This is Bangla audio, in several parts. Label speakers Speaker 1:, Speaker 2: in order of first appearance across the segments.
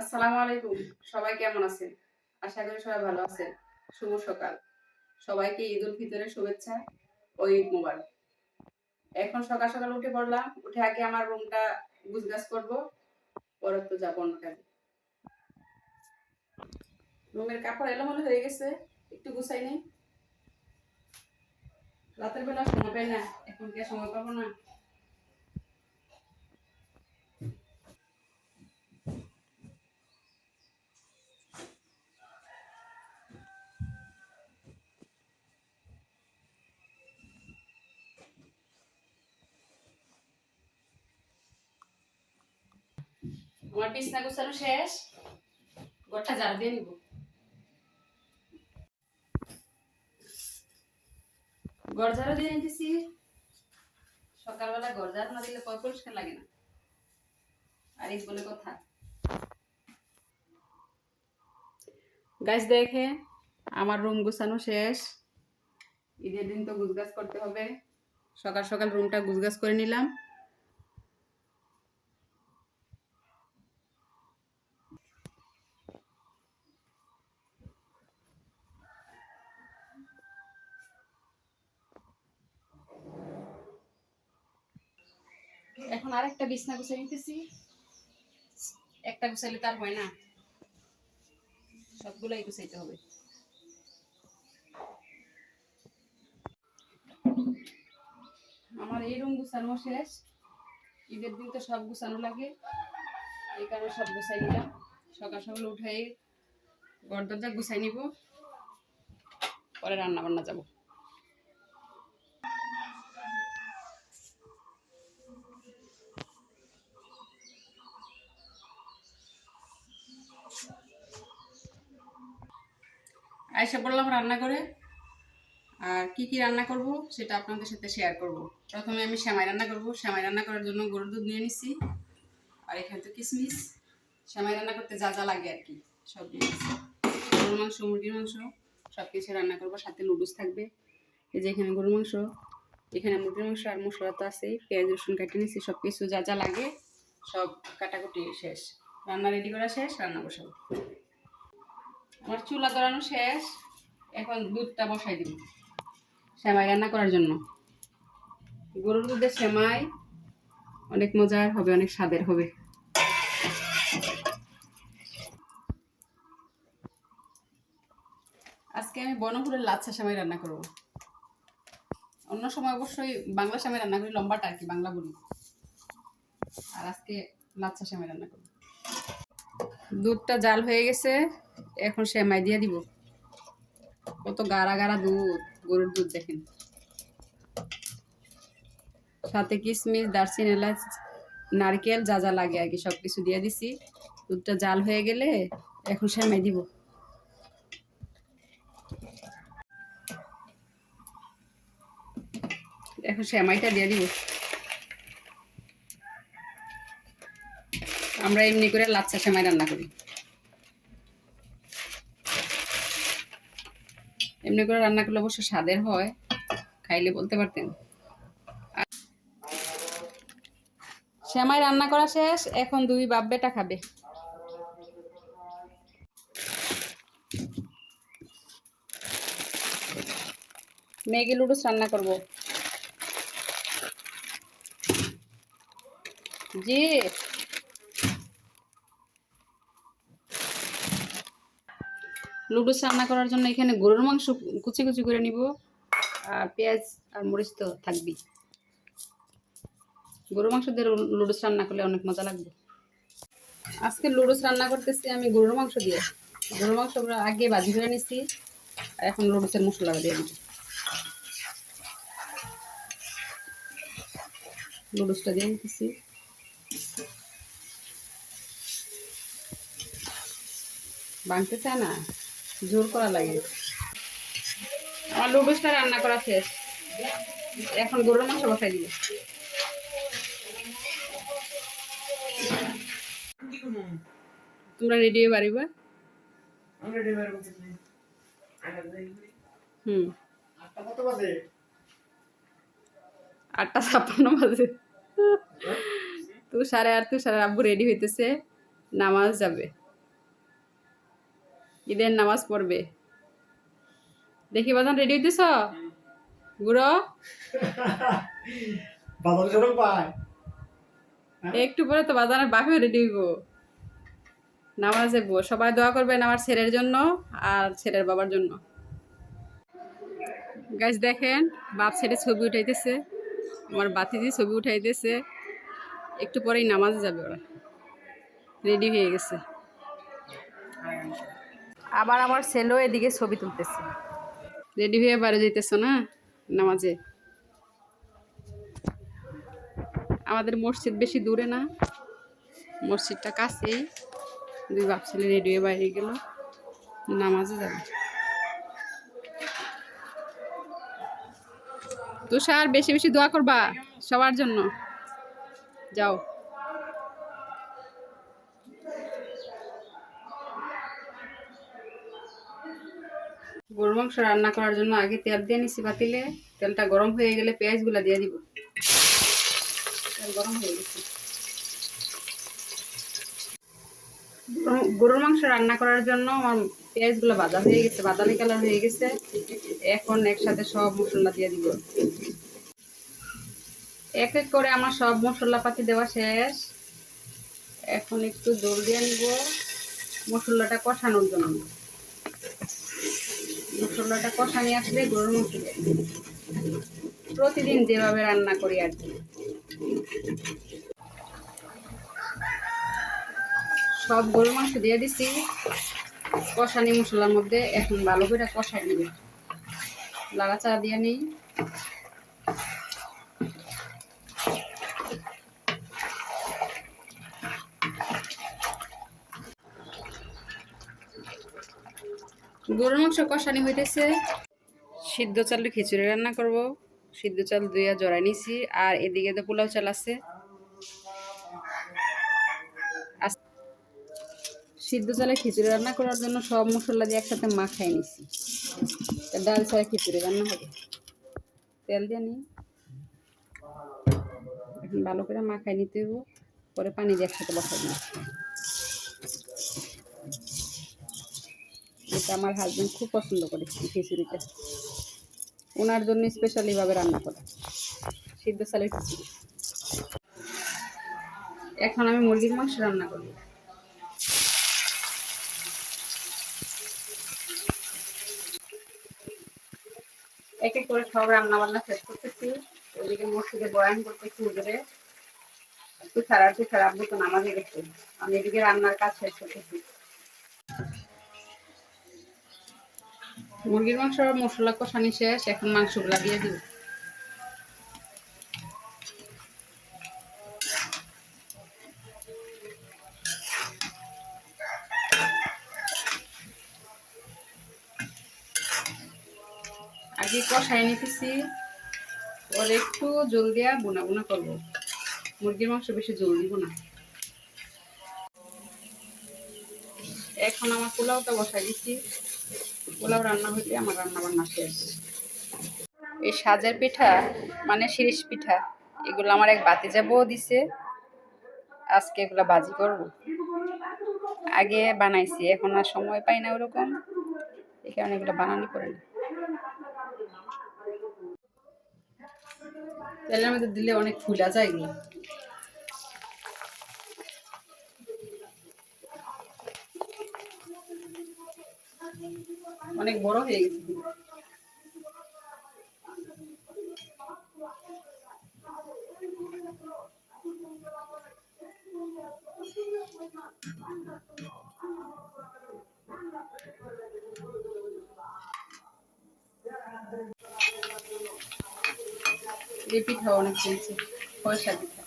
Speaker 1: আসসালামু আলাইকুম। সবাই কেমন আছেন? আশা করি সবাই ভালো আছেন। শুভ সকাল। সবাইকে ঈদ উল ফিতরের শুভেচ্ছা ও ঈদ মুবারক। এখন সকাল সকাল উঠে পড়লাম। উঠে আগে আমার রুমটা গুছগাছ করব, পরে তো যাব অন্য কাজে। রুমের কাপড় এলোমেলো হয়ে গেছে, একটু গুছাই নেই। রাতের বেলা সময় পাই না, এখন কে সময় পাবো না? আমার বিছনা গোছানো শেষ। গোটা ঝাড়ু দিয়ে নিব। গড় ঝাড়ু দিয়ে নিতেছি। সকালবেলা গড় ঝাড়ু না দিলে পরিষ্কার লাগে না। আর এই বলে কথা। গাছ দেখে আমার রুম গুছানো শেষ। ঈদের দিন তো গুছগাছ করতে হবে। সকাল সকাল রুমটা গুছগাছ করে নিলাম। এখন আর একটা বিছনা গুছাই নিতেছি। একটা গুছাইলে তার হয় না। সবগুলাই গুছাইতে হবে। আমার এই রুম গুছানো শেষ। ঈদের দিন তো সব গুছানো লাগে। এই কারণে সব গুছাই নিলাম। সকাল সকাল উঠে ঘর দরজা গুছাই নিব। পরে রান্না বান্না যাব। আয়সা বললাম রান্না করে। আর কি কি রান্না করব সেটা আপনাদের সাথে শেয়ার করব। প্রথমে আমি শ্যামাই রান্না করব। শ্যামাই রান্না করার জন্য গরুর দুধ নিয়ে নিছি। আর এখানে তো কিশমিশ শ্যামাই রান্না করতে যা যা লাগে আর কি, সব নিয়ে গরুর মাংস, মুরগির মাংস সব কিছু রান্না করব। সাথে নুডলস থাকবে। এই যে এখানে গরুর মাংস, এখানে মুরগির মাংস আর মশলা তো আছেই। পেঁয়াজ, রসুন কেটে নিছি সব কিছু যা যা লাগে সব কাটাকুটি শেষ। রান্না রেডি করা শেষ, রান্না বসাবো। আমার চুলা ধরানো শেষ। এখন দুধটা বসাই দিব। সেমাই রান্না করার জন্য। গরুর দুধের সেমাই অনেক মজার হবে, অনেক স্বাদের হবে। আজকে আমি বনপুরের লাচ্ছা সেমাই রান্না করব। অন্য সময় অবশ্যই বাংলা সেমাই রান্না করি, লম্বাটা আর কি, বাংলা বলি। আর আজকে লাচ্ছা সেমাই রান্না করব। দুধটা জাল হয়ে গেছে। এখন সেমাই দিয়ে দিব। কত গাড়া গাড়া দুধ, গরুর দুধ দেখেন। সাথে কিশমিশ দারচিনি, এলাচ, নারকেল, যা যা লাগে আর কি সব কিছু দিয়ে দিছি। দুধটা জাল হয়ে গেলে এখন সেমাই দিব। এখন সেমাইটা দিয়ে দিব। আমরা এমনি করে লাচ্ছা সেমাই রান্না করি। এমনি করে রান্না করলে অবশ্য স্বাদের হয়, খাইলে বলতে পারতেন। শ্যামাই রান্না করা শেষ, এখন দুই বাপ বেটা খাবে। ম্যাগি লুডুস রান্না করব। জি। লুডুস রান্না করার জন্য এখানে গরুর মাংস কুচি কুচি করে নিব। আর পেঁয়াজ আর মরিচ তো থাকবেই। গরুর মাংস দিয়ে লুডুস রান্না করলে অনেক মজা লাগবে। আজকে লুডুস রান্না করতেছি আমি গরুর মাংস দিয়ে। গরুর মাংস আগে ভাজি করে নিচ্ছি আর এখন লুডুসের মশলা দিয়ে দিব। লুডুসটা দিয়ে নিতেছি বানতে চায় না? জোর করা লাগে। আমার লুডুসটা রান্না করা শেষ। এখন গরুর মাংস বসাই দিব। তোমরা রেডি হয়ে পারিবা হুম। আটটা ছাপ্পান্ন বাজে। আট তুই সাড়ে আব্বু রেডি হইতেছে। নামাজ যাবে। ঈদের নামাজ পড়বে। দেখি বাজান রেডি হইতেছ? গুড়ো?
Speaker 2: পায়।
Speaker 1: একটু পরে তো বাজানের বাপে রেডি হইব। নামাজে বো- সবাই দোয়া করবেন আমার ছেলের জন্য আর ছেলের বাবার জন্য। গাছ দেখেন বাপ ছেলে ছবি উঠাইতেছে। আমার বাতি দিয়ে ছবি উঠাইতেছে। একটু পরেই নামাজে যাবে ওরা। রেডি হয়ে গেছে। আবার আমার ছেলেও এদিকে ছবি তুলতেছে। রেডি হয়ে বাড়ি যাইতেছ না? নামাজে? আমাদের মসজিদ বেশি দূরে না। মসজিদটা কাছেই। দুই বাপ ছেলে রেডি হয়ে বাইরে গেল। নামাজে যাবে। তুষার, বেশি বেশি দোয়া করবা সবার জন্য। যাও। মাংস রান্না করার জন্য আগে তেল দিয়ে নিছি পাতিলে। তেলটা গরম হয়ে গেলে পেঁয়াজগুলা দিয়ে দিব। তেল গরম হয়ে গেছে। গরুর মাংস রান্না করার জন্য আমার পেঁয়াজগুলো ভাজা হয়ে গেছে, বাদামি কালার হয়ে গেছে। এখন একসাথে সব মশলা দিয়ে দিব। এক এক করে আমার সব মশলাপাতি দেওয়া শেষ। এখন একটু জল দিয়ে নিব। মশলাটা কষানোর জন্য। মশলাটা কষানি আসলে গরুর মশলা প্রতিদিন যেভাবে রান্না করি আর কি। সব গরুর মাংস দিয়ে দিছি। কষানি মশলার মধ্যে এখন ভালো করে কষাই নিবে। চা দিয়ে নিই। গরুর মাংস কষানি হইতেছে। সিদ্ধ চাল খিচুড়ি রান্না করব। সিদ্ধ চাল দুইয়া জড়াই নিছি, আর এদিকে তো পোলাও চাল আছে। সিদ্ধ চালের খিচুড়ি রান্না করার জন্য সব মশলা দিয়ে একসাথে মাখাই নিছি। ডাল ছাড়া খিচুড়ি রান্না হবে। তেল দিয়ে নিই। এখন ভালো করে মাখাই নিতে হইব। পরে পানি দিয়ে একসাথে বসাই দিই আমার হাজব্যান্ড খুব পছন্দ করে খিচুড়িটা। ওনার জন্য স্পেশালি ভাবে রান্না করা। সিদ্ধ চালের খিচুড়ি। এখন আমি মুরগির মাংস রান্না করব। এক এক করে সব রান্না বান্না শেষ করতেছি। ওইদিকে মসজিদে বয়ান করতেছি একটু ছাড়া একটু ছাড়া, আব্বু তো নামাজে গেছে। আমি এদিকে রান্নার কাজ শেষ করতেছি। মুরগির মাংস, মশলা কষানি শেষ, এখন মাংসগুলা দিয়ে দিব। আগে কষাই নিতেছি ওর একটু জল দিয়া বোনা বোনা করব। মুরগির মাংস বেশি জল দিব না। এখন আমার পোলাওটা বসাই দিচ্ছি। পোলাও রান্না হইলে আমার রান্না বান্না শেষ। এই সাজের পিঠা মানে শিরিষ পিঠা, এগুলো আমার এক বাতি বউ দিছে। আজকে এগুলো বাজি করব। আগে বানাইছি, এখন আর সময় পাই না ওরকম। এই কারণে এগুলো বানানি করে না। তেলের মধ্যে দিলে অনেক ফুলা যায় এগুলো অনেক বড় হয়ে গেছে। এই পিঠা অনেক চলছে পয়সা পিঠা।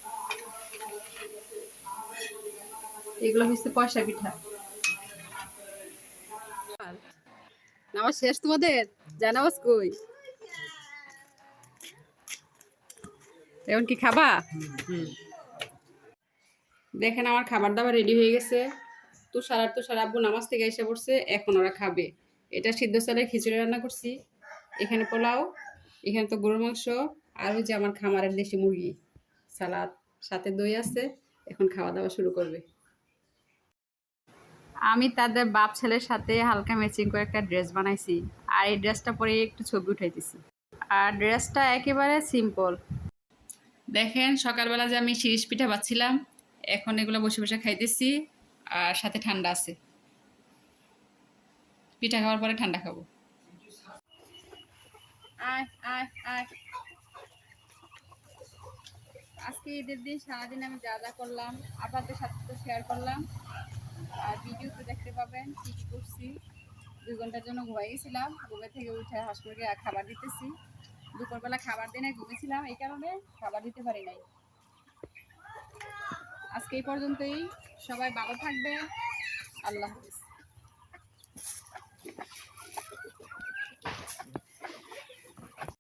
Speaker 1: এগুলো হচ্ছে পয়সা পিঠা। নামাজ শেষ তোমাদের? জানাবাস কই? এখন কি খাবা? দেখেন আমার খাবার দাবার রেডি হয়ে গেছে। তুষার আর তুষার আব্বু নামাজ থেকে এসে পড়ছে, এখন ওরা খাবে। এটা সিদ্ধ চালের খিচুড়ি রান্না করছি। এখানে পোলাও, এখানে তো গরুর মাংস, আর যে আমার খামারের দেশি মুরগি। সালাদ, সাথে দই আছে, এখন খাওয়া দাওয়া শুরু করবে। আমি তাদের বাপ ছেলের সাথে হালকা ম্যাচিং করে একটা ড্রেস বানাইছি আর এই ড্রেসটা পরে একটু ছবি উঠাইতেছি। আর ড্রেসটা একেবারে সিম্পল দেখেন সকালবেলা যে আমি শিরিষ পিঠা বাচ্ছিলাম এখন এগুলো বসে বসে খাইতেছি আর সাথে ঠান্ডা আছে। পিঠা খাওয়ার পরে ঠান্ডা খাব। আয় আয় আয়। আজকে ঈদের দিন সারাদিন আমি যা যা করলাম আপনাদের সাথে তো শেয়ার করলাম। আর ভিডিওতে দেখতে পাবেন, কি কি করছি। দুই ঘণ্টার জন্য ঘুমাই গেছিলাম ঘুমে থেকে উঠে হাসপাতালে খাবার দিতেছি। দুপুরবেলা খাবার দিনে ঘুমেছিলাম এই কারণে খাবার দিতে পারি নাই। আজকে এই পর্যন্তই, সবাই ভালো থাকবে আল্লাহ হাফিজ।